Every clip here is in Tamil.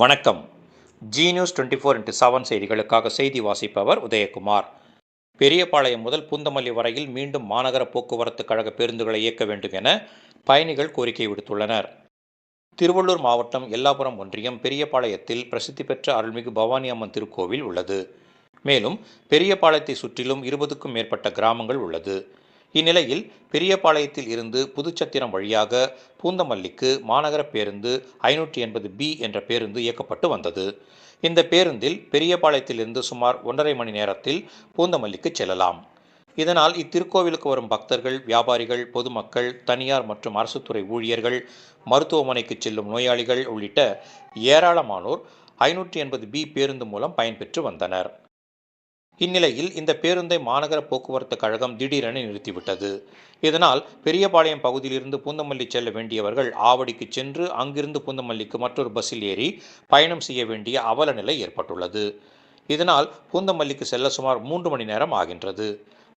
வணக்கம். Zee news twenty four into seven செய்திகளுக்காக செய்தி வாசிப்பவர் உதயகுமார். பெரியபாளையம் முதல் பூந்தமல்லி வரையில் மீண்டும் மாநகர போக்குவரத்து கழக பேருந்துகளை இயக்க வேண்டும் என பயணிகள் கோரிக்கை விடுத்துள்ளனர். திருவள்ளூர் மாவட்டம் எல்லாபுரம் ஒன்றியம் பெரியபாளையத்தில் பிரசித்தி பெற்ற அருள்மிகு பவானி அம்மன் திருக்கோவில் உள்ளது. மேலும் பெரியபாளையத்தை சுற்றிலும் இருபதுக்கும் மேற்பட்ட கிராமங்கள் உள்ளது. இந்நிலையில் பெரியபாளையத்தில் இருந்து புதுச்சத்திரம் வழியாக பூந்தமல்லிக்கு மாநகர பேருந்து ஐநூற்றி எண்பது பி என்ற பேருந்து இயக்கப்பட்டு வந்தது. இந்த பேருந்தில் பெரியபாளையத்திலிருந்து சுமார் ஒன்றரை மணி நேரத்தில் பூந்தமல்லிக்கு செல்லலாம். இதனால் இத்திருக்கோவிலுக்கு வரும் பக்தர்கள் வியாபாரிகள் பொதுமக்கள் தனியார் மற்றும் அரசுத்துறை ஊழியர்கள் மருத்துவமனைக்கு செல்லும் நோயாளிகள் உள்ளிட்ட ஏராளமானோர் ஐநூற்றி எண்பது பி பேருந்து மூலம் பயன்பெற்று வந்தனர். இந்நிலையில் இந்த பேருந்தை மாநகர போக்குவரத்து கழகம் திடீரென நிறுத்திவிட்டது. இதனால் பெரியபாளையம் பகுதியிலிருந்து பூந்தமல்லி செல்ல வேண்டியவர்கள் ஆவடிக்கு சென்று அங்கிருந்து பூந்தமல்லிக்கு மற்றொரு பஸ்ஸில் ஏறி பயணம் செய்ய வேண்டிய அவல நிலை ஏற்பட்டுள்ளது. இதனால் பூந்தமல்லிக்கு செல்ல சுமார் மூன்று மணி நேரம் ஆகின்றது.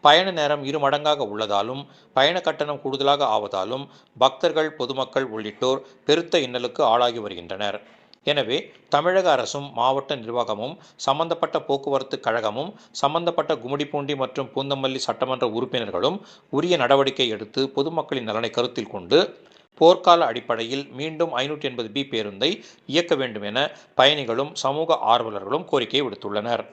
பயண நேரம் இரு மடங்காக உள்ளதாலும் பயண கட்டணம் கூடுதலாக ஆவதாலும் பக்தர்கள் பொதுமக்கள் உள்ளிட்டோர் பெருத்த இன்னலுக்கு ஆளாகி வருகின்றனர். எனவே தமிழக அரசும் மாவட்ட நிர்வாகமும் சம்பந்தப்பட்ட போக்குவரத்து கழகமும் சம்பந்தப்பட்ட கும்மிடிப்பூண்டி மற்றும் பூந்தமல்லி சட்டமன்ற உறுப்பினர்களும் உரிய நடவடிக்கை எடுத்து பொதுமக்களின் நலனை கருத்தில் கொண்டு போர்க்கால அடிப்படையில் மீண்டும் ஐநூற்றி எண்பது பி பேருந்தை இயக்க வேண்டும் என பயணிகளும் சமூக ஆர்வலர்களும் கோரிக்கை விடுத்துள்ளனர்.